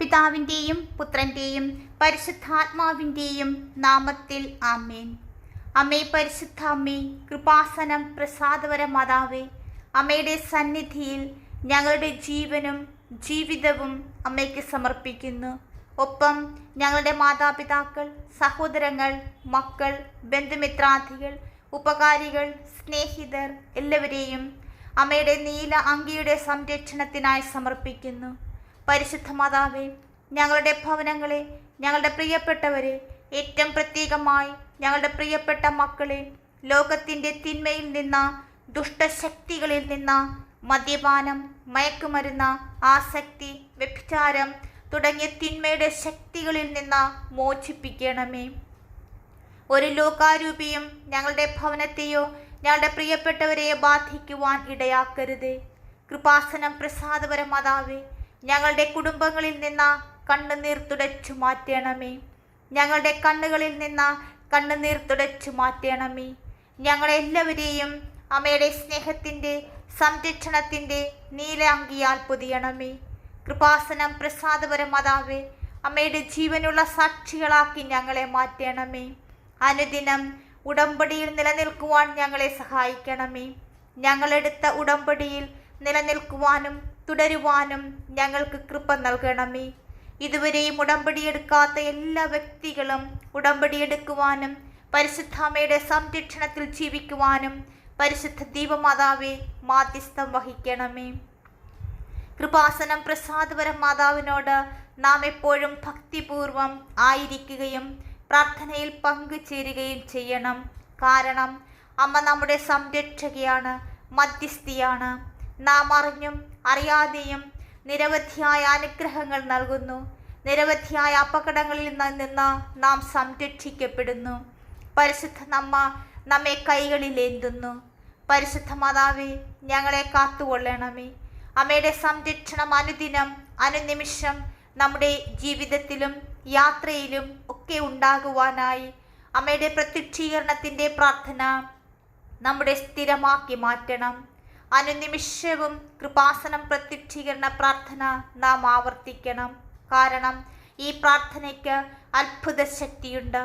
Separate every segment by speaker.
Speaker 1: പിതാവിന്റെയും പുത്രന്റെയും പരിശുദ്ധാത്മാവിന്റെയും നാമത്തിൽ ആമേൻ. അമ്മേ പരിശുദ്ധ അമ്മേ കൃപാസനം പ്രസാദവര മാതാവേ അമ്മയുടെ സന്നിധിയിൽ ഞങ്ങളുടെ ജീവനും ജീവിതവും അമ്മയ്ക്ക് സമർപ്പിക്കുന്നു. ഒപ്പം ഞങ്ങളുടെ മാതാപിതാക്കൾ സഹോദരങ്ങൾ മക്കൾ ബന്ധുമിത്രാദികൾ ഉപകാരികൾ സ്നേഹിതർ എല്ലാവരെയും അമ്മയുടെ നീല അങ്കിയുടെ സംരക്ഷണത്തിനായി സമർപ്പിക്കുന്നു. പരിശുദ്ധ മാതാവേ ഞങ്ങളുടെ ഭവനങ്ങളെ ഞങ്ങളുടെ പ്രിയപ്പെട്ടവരെ ഏറ്റവും പ്രത്യേകമായി ഞങ്ങളുടെ പ്രിയപ്പെട്ട മക്കളെ ലോകത്തിന്റെ തിന്മയിൽ നിന്ന് ദുഷ്ടശക്തികളിൽ നിന്ന് മദ്യപാനം മയക്കുമരുന്ന് ആസക്തി വ്യഭിചാരം തുടങ്ങിയ തിന്മയുടെ ശക്തികളിൽ നിന്ന് മോചിപ്പിക്കണമേ. ഒരു ലോകാരൂപിയും ഞങ്ങളുടെ ഭവനത്തെയോ ഞങ്ങളുടെ പ്രിയപ്പെട്ടവരെയോ ബാധിക്കുവാൻ ഇടയാക്കരുത്. കൃപാസനം പ്രസാദപര മാതാവേ ഞങ്ങളുടെ കുടുംബങ്ങളിൽ നിന്ന് കണ്ണുനീർ തുടച്ചു മാറ്റണമേ. ഞങ്ങളുടെ കണ്ണുകളിൽ നിന്ന് കണ്ണുനീർ തുടച്ചു മാറ്റണമേ. ഞങ്ങളെല്ലാവരെയും അമ്മയുടെ സ്നേഹത്തിന്റെ സംരക്ഷണത്തിന്റെ നീലാങ്കിയാൽ പൊതിയണമേ. കൃപാസനം പ്രസാദപര മാതാവേ അമ്മയുടെ ജീവനുള്ള സാക്ഷികളാക്കി ഞങ്ങളെ മാറ്റണമേ. അനുദിനം ഉടമ്പടിയിൽ നിലനിൽക്കുവാൻ ഞങ്ങളെ സഹായിക്കണമേ. ഞങ്ങളെടുത്ത ഉടമ്പടിയിൽ നിലനിൽക്കുവാനും തുടരുവാനും ഞങ്ങൾക്ക് കൃപ നൽകണമേ. ഇതുവരെയും ഉടമ്പടിയെടുക്കാത്ത എല്ലാ വ്യക്തികളും ഉടമ്പടിയെടുക്കുവാനും പരിശുദ്ധാമ്മയുടെ സംരക്ഷണത്തിൽ ജീവിക്കുവാനും പരിശുദ്ധ ദീപമാതാവെ മാധ്യസ്ഥം വഹിക്കണമേ. കൃപാസനം പ്രസാദപരം മാതാവിനോട് നാം എപ്പോഴും ഭക്തിപൂർവം ആയിരിക്കുകയും പ്രാർത്ഥനയിൽ പങ്കുചേരുകയും ചെയ്യണം. കാരണം അമ്മ നമ്മുടെ സംരക്ഷകയാണ് മധ്യസ്ഥിയാണ്. നാം അറിഞ്ഞും അറിയാതെയും നിരവധിയായ അനുഗ്രഹങ്ങൾ നൽകുന്നു. നിരവധിയായ അപകടങ്ങളിൽ നിന്ന് നാം സംരക്ഷിക്കപ്പെടുന്നു. പരിശുദ്ധ നമ്മ നമ്മെ കൈകളിലേന്തുന്നു പരിശുദ്ധ മാതാവേ ഞങ്ങളെ കാത്തുകൊള്ളണമേ. അമ്മയുടെ സംരക്ഷണം അനുദിനം അനുനിമിഷം നമ്മുടെ ജീവിതത്തിലും യാത്രയിലും ഒക്കെ ഉണ്ടാകുവാനായി അമ്മയുടെ പ്രത്യക്ഷീകരണത്തിന്റെ പ്രാർത്ഥന നമ്മുടെ സ്ഥിരമാക്കി മാറ്റണം. അനുനിമിഷവും കൃപാസനം പ്രത്യക്ഷീകരണ പ്രാർത്ഥന നാം ആവർത്തിക്കണം. കാരണം ഈ പ്രാർത്ഥനയ്ക്ക് അത്ഭുത ശക്തിയുണ്ട്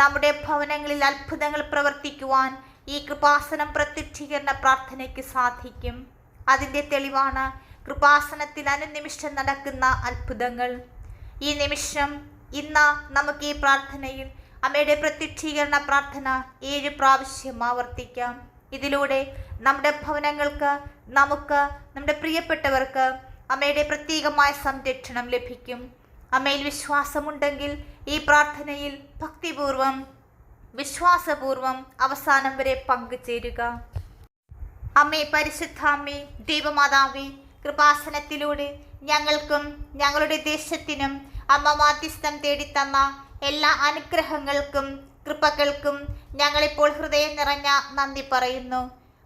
Speaker 1: നമ്മുടെ ഭവനങ്ങളിൽ അത്ഭുതങ്ങൾ പ്രവർത്തിക്കുവാൻ ഈ കൃപാസനം പ്രത്യക്ഷീകരണ പ്രാർത്ഥനയ്ക്ക് സാധിക്കും. അതിന്റെ തെളിവാണ് കൃപാസനത്തിൽ അനുനിമിഷം നടക്കുന്ന അത്ഭുതങ്ങൾ. ഈ നിമിഷം ഇന്ന് നമുക്ക് ഈ പ്രാർത്ഥനയിൽ അമ്മയുടെ പ്രത്യക്ഷീകരണ പ്രാർത്ഥന ഏഴ് പ്രാവശ്യം ആവർത്തിക്കാം. ഇതിലൂടെ നമ്മുടെ ഭവനങ്ങൾക്ക് നമുക്ക് നമ്മുടെ പ്രിയപ്പെട്ടവർക്ക് അമ്മയുടെ പ്രത്യേകമായ സംരക്ഷണം ലഭിക്കും. അമ്മയിൽ വിശ്വാസമുണ്ടെങ്കിൽ ഈ പ്രാർത്ഥനയിൽ ഭക്തിപൂർവം വിശ്വാസപൂർവം അവസാനം വരെ പങ്കുചേരുക. അമ്മേ പരിശുദ്ധ അമ്മേ ദൈവമാതാവേ കൃപാസനത്തിലൂടെ ഞങ്ങൾക്കും ഞങ്ങളുടെ ദേശത്തിനും അമ്മ മാധ്യസ്ഥം തേടിത്തന്ന എല്ലാ അനുഗ്രഹങ്ങൾക്കും കൃപകൾക്കും ഞങ്ങളിപ്പോൾ ഹൃദയം നിറഞ്ഞ നന്ദി പറയുന്നു.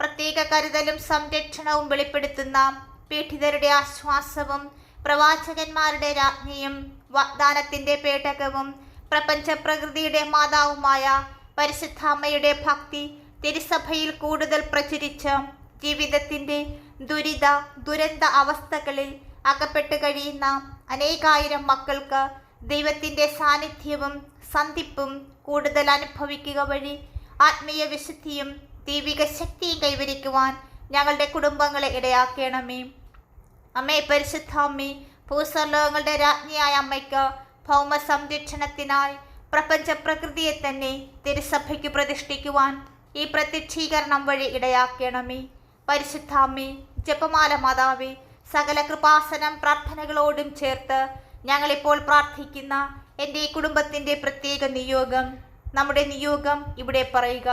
Speaker 1: പ്രത്യേക കരുതലും സംരക്ഷണവും വെളിപ്പെടുത്തുന്ന പീഡിതരുടെ ആശ്വാസവും പ്രവാചകന്മാരുടെ രാജ്ഞിയും വാഗ്ദാനത്തിന്റെ പേടകവും പ്രപഞ്ച പ്രകൃതിയുടെ മാതാവുമായ പരിശുദ്ധാമ്മയുടെ ഭക്തി തിരുസഭയിൽ കൂടുതൽ പ്രചരിച്ച് ജീവിതത്തിന്റെ ദുരിത ദുരന്ത അവസ്ഥകളിൽ അകപ്പെട്ട് കഴിയുന്ന അനേകായിരം മക്കൾക്ക് ദൈവത്തിന്റെ സാന്നിധ്യവും സന്ധിപ്പും കൂടുതൽ അനുഭവിക്കുക വഴി ആത്മീയ വിശുദ്ധിയും ദൈവിക ശക്തിയും കൈവരിക്കുവാൻ ഞങ്ങളുടെ കുടുംബങ്ങളെ ഇടയാക്കണമേ. അമ്മേ പരിശുദ്ധ അമ്മേ ഭൂസ്വർലോകങ്ങളുടെ രാജ്ഞിയായ അമ്മയ്ക്ക് ഭൗമ സംരക്ഷണത്തിനായി പ്രപഞ്ച പ്രകൃതിയെ തന്നെ തിരുസഭയ്ക്ക് പ്രതിഷ്ഠിക്കുവാൻ ഈ പ്രത്യക്ഷീകരണം വഴി ഇടയാക്കണമേ. പരിശുദ്ധ അമ്മേ ജപമാല മാതാവേ സകല കൃപാസനം പ്രാർത്ഥനകളോടും ചേർത്ത് ഞങ്ങളിപ്പോൾ പ്രാർത്ഥിക്കുന്ന എന്റെ ഈ കുടുംബത്തിന്റെ പ്രത്യേക നിയോഗം നമ്മുടെ നിയോഗം ഇവിടെ പറയുക.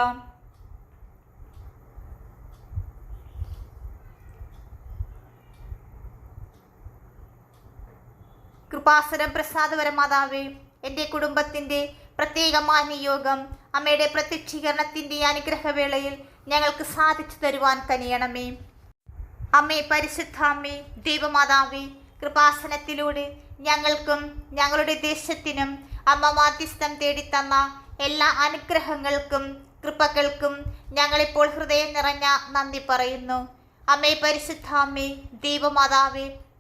Speaker 1: കൃപാസനം പ്രസാദപര മാതാവേ എന്റെ കുടുംബത്തിന്റെ പ്രത്യേകമായ നിയോഗം അമ്മയുടെ പ്രത്യക്ഷീകരണത്തിന്റെ അനുഗ്രഹവേളയിൽ ഞങ്ങൾക്ക് സാധിച്ചു തരുവാൻ കനിയണമേ. അമ്മേ പരിശുദ്ധാമ്മേ ദൈവമാതാവേ കൃപാസനത്തിലൂടെ ഞങ്ങൾക്കും ഞങ്ങളുടെ ദേശത്തിനും അമ്മ മാധ്യസ്ഥം തേടിത്തന്ന എല്ലാ അനുഗ്രഹങ്ങൾക്കും കൃപകൾക്കും ഞങ്ങളിപ്പോൾ ഹൃദയം നിറഞ്ഞ നന്ദി പറയുന്നു. അമ്മേ പരിശുദ്ധാമ്മേ ദൈവമാതാവേ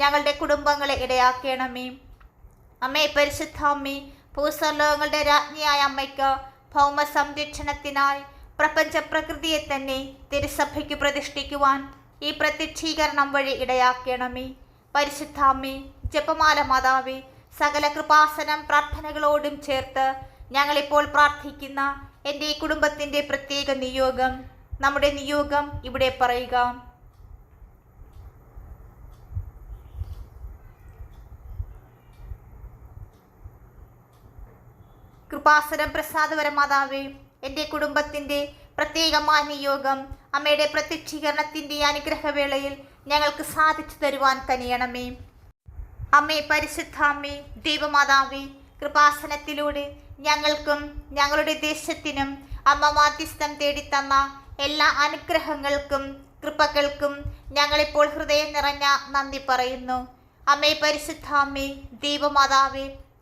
Speaker 1: ഞങ്ങളുടെ കുടുംബങ്ങളെ ഇടയാക്കണമേ. അമ്മേ പരിശുദ്ധാമ്മേ ഭൂസ്വർലോകങ്ങളുടെ രാജ്ഞിയായ അമ്മയ്ക്ക് ഭൗമ സംരക്ഷണത്തിനായി പ്രപഞ്ച പ്രകൃതിയെ തന്നെ തിരുസഭയ്ക്ക് പ്രതിഷ്ഠിക്കുവാൻ ഈ പ്രത്യക്ഷീകരണം വഴി ഇടയാക്കണമേ. പരിശുദ്ധാമ്മേ ജപമാല മാതാവേ സകല കൃപാസനം പ്രാർത്ഥനകളോടും ചേർത്ത് ഞങ്ങളിപ്പോൾ പ്രാർത്ഥിക്കുന്ന എന്റെ ഈ കുടുംബത്തിന്റെ പ്രത്യേക നിയോഗം നമ്മുടെ നിയോഗം ഇവിടെ പറയുക. കൃപാസനം പ്രസാദപര മാതാവേ എന്റെ കുടുംബത്തിന്റെ പ്രത്യേകമായ നിയോഗം അമ്മയുടെ പ്രത്യക്ഷീകരണത്തിന്റെ അനുഗ്രഹവേളയിൽ ഞങ്ങൾക്ക് സാധിച്ചു തരുവാൻ കനിയണമേ. അമ്മേ പരിശുദ്ധാമ്മേ ദൈവമാതാവേ കൃപാസനത്തിലൂടെ ഞങ്ങൾക്കും ഞങ്ങളുടെ ദേശത്തിനും അമ്മ മാധ്യസ്ഥം തേടിത്തന്ന എല്ലാ അനുഗ്രഹങ്ങൾക്കും കൃപകൾക്കും ഞങ്ങളിപ്പോൾ ഹൃദയം നിറഞ്ഞ നന്ദി പറയുന്നു. അമ്മേ പരിശുദ്ധാമ്മേ ദൈവമാതാവേ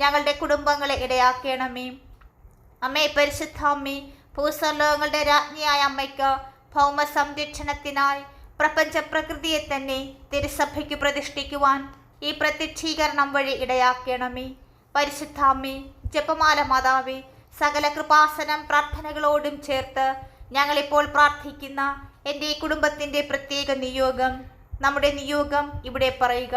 Speaker 1: ഞങ്ങളുടെ കുടുംബങ്ങളെ ഇടയാക്കണമേ. അമ്മേ പരിശുദ്ധാമ്മേ ഭൂസ്വർലോകങ്ങളുടെ രാജ്ഞിയായ അമ്മയ്ക്ക് ഭൗമ സംരക്ഷണത്തിനായി പ്രപഞ്ച പ്രകൃതിയെ തന്നെ തിരുസഭയ്ക്ക് പ്രതിഷ്ഠിക്കുവാൻ ഈ പ്രത്യക്ഷീകരണം വഴി ഇടയാക്കണമേ. പരിശുദ്ധാമ്മേ ജപമാല മാതാവേ സകല കൃപാസനം പ്രാർത്ഥനകളോടും ചേർത്ത് ഞങ്ങളിപ്പോൾ പ്രാർത്ഥിക്കുന്ന എന്റെ ഈ കുടുംബത്തിന്റെ പ്രത്യേക നിയോഗം നമ്മുടെ നിയോഗം ഇവിടെ പറയുക.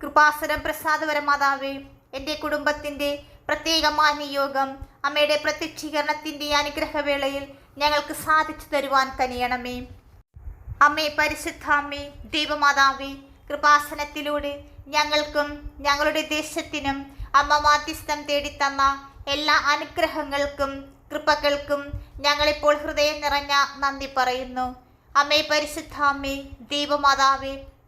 Speaker 1: കൃപാസനം പ്രസാദപര മാതാവേ എന്റെ കുടുംബത്തിന്റെ പ്രത്യേകമായ നിയോഗം അമ്മയുടെ പ്രത്യക്ഷീകരണത്തിന്റെ അനുഗ്രഹവേളയിൽ ഞങ്ങൾക്ക് സാധിച്ചു തരുവാൻ കനിയണമേ. അമ്മേ പരിശുദ്ധാമ്മേ ദൈവമാതാവേ കൃപാസനത്തിലൂടെ ഞങ്ങൾക്കും ഞങ്ങളുടെ ദേശത്തിനും അമ്മ മാധ്യസ്ഥം തേടിത്തന്ന എല്ലാ അനുഗ്രഹങ്ങൾക്കും കൃപകൾക്കും ഞങ്ങളിപ്പോൾ ഹൃദയം നിറഞ്ഞ നന്ദി പറയുന്നു. അമ്മേ പരിശുദ്ധാമ്മേ ദൈവമാതാവേ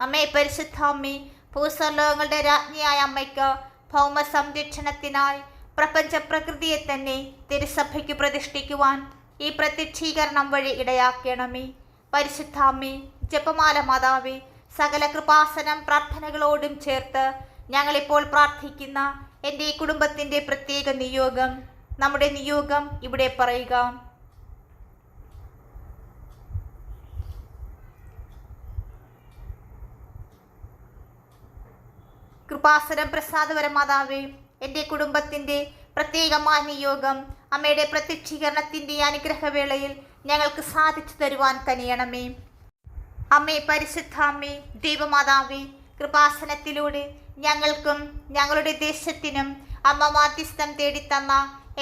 Speaker 1: അമ്മേ പരിശുദ്ധാമ്മി ഭൂസ്വർലോകങ്ങളുടെ രാജ്ഞിയായ അമ്മയ്ക്ക് ഭൗമ സംരക്ഷണത്തിനായി പ്രപഞ്ച പ്രകൃതിയെ തന്നെ തിരുസഭയ്ക്ക് പ്രതിഷ്ഠിക്കുവാൻ ഈ പ്രത്യക്ഷീകരണം വഴി ഇടയാക്കണമേ. പരിശുദ്ധാമ്മി ജപമാല മാതാവി സകല കൃപാസനം പ്രാർത്ഥനകളോടും ചേർത്ത് ഞങ്ങളിപ്പോൾ പ്രാർത്ഥിക്കുന്ന എന്റെ ഈ കുടുംബത്തിന്റെ പ്രത്യേക നിയോഗം നമ്മുടെ നിയോഗം ഇവിടെ പറയുക. കൃപാസനം പ്രസാദപര മാതാവേ എന്റെ കുടുംബത്തിന്റെ പ്രത്യേകമായ നിയോഗം അമ്മയുടെ പ്രത്യക്ഷീകരണത്തിന്റെ അനുഗ്രഹവേളയിൽ ഞങ്ങൾക്ക് സാധിച്ചു തരുവാൻ കനിയണമേ. അമ്മേ പരിശുദ്ധാമ്മേ ദൈവമാതാവേ കൃപാസനത്തിലൂടെ ഞങ്ങൾക്കും ഞങ്ങളുടെ ദേശത്തിനും അമ്മ മാധ്യസ്ഥം തേടിത്തന്ന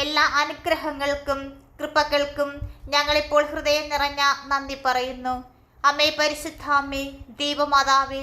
Speaker 1: എല്ലാ അനുഗ്രഹങ്ങൾക്കും കൃപകൾക്കും ഞങ്ങളിപ്പോൾ ഹൃദയം നിറഞ്ഞ നന്ദി പറയുന്നു. അമ്മേ പരിശുദ്ധാമ്മേ ദൈവമാതാവേ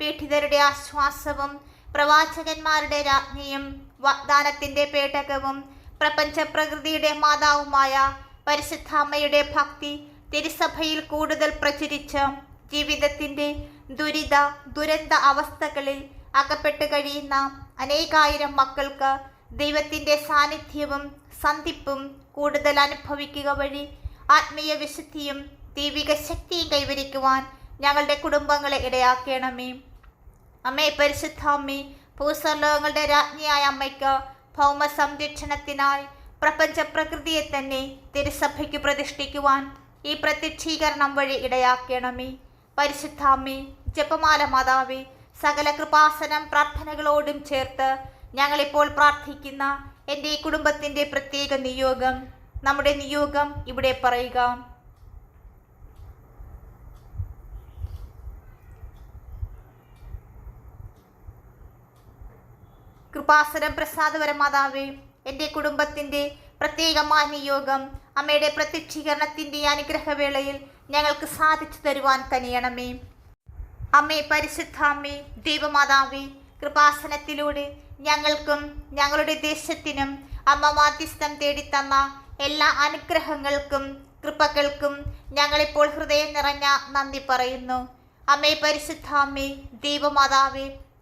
Speaker 1: പീഡിതരുടെ ആശ്വാസവും പ്രവാചകന്മാരുടെ രാജ്ഞിയും വാഗ്ദാനത്തിന്റെ പേടകവും പ്രപഞ്ച പ്രകൃതിയുടെ മാതാവുമായ പരിശുദ്ധാമ്മയുടെ ഭക്തി തിരുസഭയിൽ കൂടുതൽ പ്രചരിച്ച് ജീവിതത്തിന്റെ ദുരിത ദുരന്ത അവസ്ഥകളിൽ അകപ്പെട്ട് കഴിയുന്ന അനേകായിരം മക്കൾക്ക് ദൈവത്തിന്റെ സാന്നിധ്യവും സന്ധിപ്പും കൂടുതൽ അനുഭവിക്കുക വഴി ആത്മീയ വിശുദ്ധിയും ദൈവിക ശക്തിയും കൈവരിക്കുവാൻ ഞങ്ങളുടെ കുടുംബങ്ങളെ ഇടയാക്കണമേ. അമ്മേ പരിശുദ്ധാമ്മേ ഭൂസ്വർലോകങ്ങളുടെ രാജ്ഞിയായ അമ്മയ്ക്ക് ഭൗമ സംരക്ഷണത്തിനായി പ്രപഞ്ച പ്രകൃതിയെ തന്നെ തിരുസഭയ്ക്ക് പ്രതിഷ്ഠിക്കുവാൻ ഈ പ്രത്യക്ഷീകരണം വഴി ഇടയാക്കണമേ. പരിശുദ്ധാമ്മേ ജപമാല മാതാവേ സകല കൃപാസനം പ്രാർത്ഥനകളോടും ചേർത്ത് ഞങ്ങളിപ്പോൾ പ്രാർത്ഥിക്കുന്ന എന്റെ ഈ കുടുംബത്തിന്റെ പ്രത്യേക നിയോഗം നമ്മുടെ നിയോഗം ഇവിടെ പറയുക. കൃപാസനം പ്രസാദപര മാതാവേ എന്റെ കുടുംബത്തിന്റെ പ്രത്യേകമായ നിയോഗം അമ്മയുടെ പ്രത്യക്ഷീകരണത്തിന്റെ അനുഗ്രഹവേളയിൽ ഞങ്ങൾക്ക് സാധിച്ചു തരുവാൻ കനിയണമേ. അമ്മേ പരിശുദ്ധാമ്മേ ദൈവമാതാവേ കൃപാസനത്തിലൂടെ ഞങ്ങൾക്കും ഞങ്ങളുടെ ദേശത്തിനും അമ്മ മാധ്യസ്ഥം തേടിത്തന്ന എല്ലാ അനുഗ്രഹങ്ങൾക്കും കൃപകൾക്കും ഞങ്ങളിപ്പോൾ ഹൃദയം നിറഞ്ഞ നന്ദി പറയുന്നു. അമ്മേ പരിശുദ്ധാമ്മേ ദൈവമാതാവേ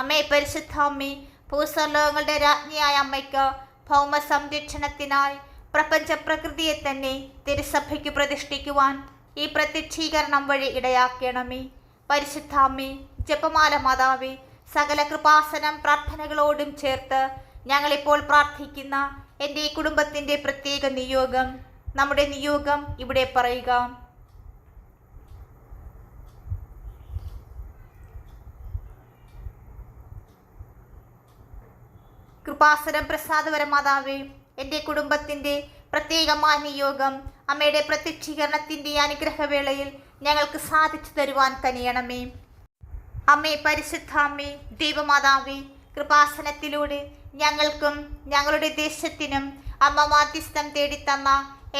Speaker 1: അമ്മേ പരിശുദ്ധാമ്മി ഭൂസ്വർലോകങ്ങളുടെ രാജ്ഞിയായ അമ്മയ്ക്ക് ഭൗമ സംരക്ഷണത്തിനായി പ്രപഞ്ച പ്രകൃതിയെ തന്നെ തിരുസഭയ്ക്ക് പ്രതിഷ്ഠിക്കുവാൻ ഈ പ്രത്യക്ഷീകരണം വഴി ഇടയാക്കണമേ. പരിശുദ്ധാമ്മി ജപമാല മാതാവി സകല കൃപാസനം പ്രാർത്ഥനകളോടും ചേർത്ത് ഞങ്ങളിപ്പോൾ പ്രാർത്ഥിക്കുന്ന എന്റെ ഈ കുടുംബത്തിന്റെ പ്രത്യേക നിയോഗം നമ്മുടെ നിയോഗം ഇവിടെ പറയുക. കൃപാസനം പ്രസാദപര മാതാവേ എന്റെ കുടുംബത്തിന്റെ പ്രത്യേകമായ നിയോഗം അമ്മയുടെ പ്രത്യക്ഷീകരണത്തിന്റെ അനുഗ്രഹവേളയിൽ ഞങ്ങൾക്ക് സാധിച്ചു തരുവാൻ കനിയണമേ. അമ്മേ പരിശുദ്ധ അമ്മേ ദൈവമാതാവേ കൃപാസനത്തിലൂടെ ഞങ്ങൾക്കും ഞങ്ങളുടെ ദേശത്തിനും അമ്മ മാധ്യസ്ഥം തേടിത്തന്ന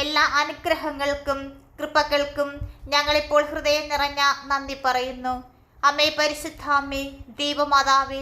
Speaker 1: എല്ലാ അനുഗ്രഹങ്ങൾക്കും കൃപകൾക്കും ഞങ്ങളിപ്പോൾ ഹൃദയം നിറഞ്ഞ നന്ദി പറയുന്നു. അമ്മേ പരിശുദ്ധ അമ്മേ ദൈവമാതാവേ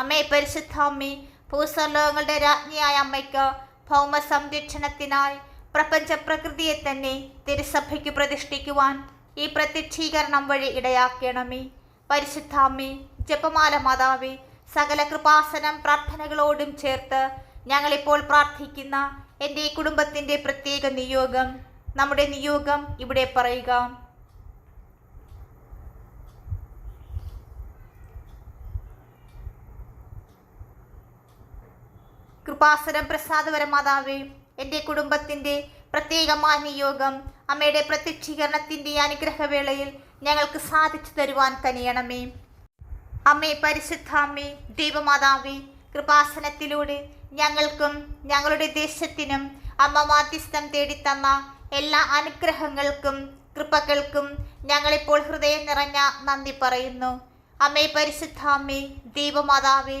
Speaker 1: അമ്മേ പരിശുദ്ധാമ്മി ഭൂസ്വർലോകങ്ങളുടെ രാജ്ഞിയായ അമ്മയ്ക്ക് ഭൗമ സംരക്ഷണത്തിനായി പ്രപഞ്ച പ്രകൃതിയെ തന്നെ തിരുസഭയ്ക്ക് പ്രതിഷ്ഠിക്കുവാൻ ഈ പ്രത്യക്ഷീകരണം വഴി ഇടയാക്കണമേ. പരിശുദ്ധാമ്മി ജപമാല മാതാവി സകല കൃപാസനം പ്രാർത്ഥനകളോടും ചേർത്ത് ഞങ്ങളിപ്പോൾ പ്രാർത്ഥിക്കുന്ന എന്റെ കുടുംബത്തിന്റെ പ്രത്യേക നിയോഗം നമ്മുടെ നിയോഗം ഇവിടെ പറയുക. കൃപാസനം പ്രസാദപര മാതാവേ എന്റെ കുടുംബത്തിന്റെ പ്രത്യേകമായ നിയോഗം അമ്മയുടെ പ്രത്യക്ഷീകരണത്തിന്റെ അനുഗ്രഹവേളയിൽ ഞങ്ങൾക്ക് സാധിച്ചു തരുവാൻ കനിയണമേ. അമ്മേ പരിശുദ്ധാമ്മേ ദൈവമാതാവേ കൃപാസനത്തിലൂടെ ഞങ്ങൾക്കും ഞങ്ങളുടെ ദേശത്തിനും അമ്മ മാധ്യസ്ഥം തേടിത്തന്ന എല്ലാ അനുഗ്രഹങ്ങൾക്കും കൃപകൾക്കും ഞങ്ങളിപ്പോൾ ഹൃദയം നിറഞ്ഞ നന്ദി പറയുന്നു. അമ്മേ പരിശുദ്ധാമ്മേ ദൈവമാതാവേ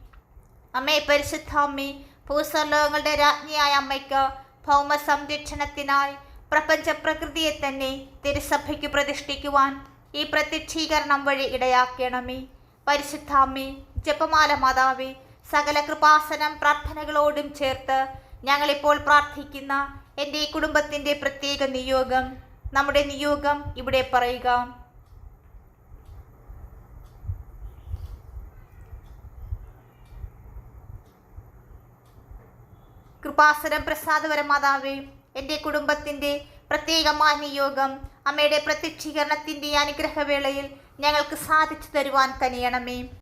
Speaker 1: അമ്മേ പരിശുദ്ധാമ്മി ഭൂസ്വർലോകങ്ങളുടെ രാജ്ഞിയായ അമ്മയ്ക്ക് ഭൗമ സംരക്ഷണത്തിനായി പ്രപഞ്ച പ്രകൃതിയെ തന്നെ തിരുസഭയ്ക്ക് പ്രതിഷ്ഠിക്കുവാൻ ഈ പ്രത്യക്ഷീകരണം വഴി ഇടയാക്കണമേ. പരിശുദ്ധാമ്മി ജപമാല മാതാവി സകല കൃപാസനം പ്രാർത്ഥനകളോടും ചേർത്ത് ഞങ്ങളിപ്പോൾ പ്രാർത്ഥിക്കുന്ന എന്റെ ഈ കുടുംബത്തിന്റെ പ്രത്യേക നിയോഗം നമ്മുടെ നിയോഗം ഇവിടെ പറയുക. കൃപാസനം പ്രസാദപര മാതാവേ എന്റെ കുടുംബത്തിന്റെ പ്രത്യേകമായ നിയോഗം അമ്മയുടെ പ്രത്യക്ഷീകരണത്തിന്റെ അനുഗ്രഹവേളയിൽ ഞങ്ങൾക്ക് സാധിച്ചു തരുവാൻ കനിയണമേ.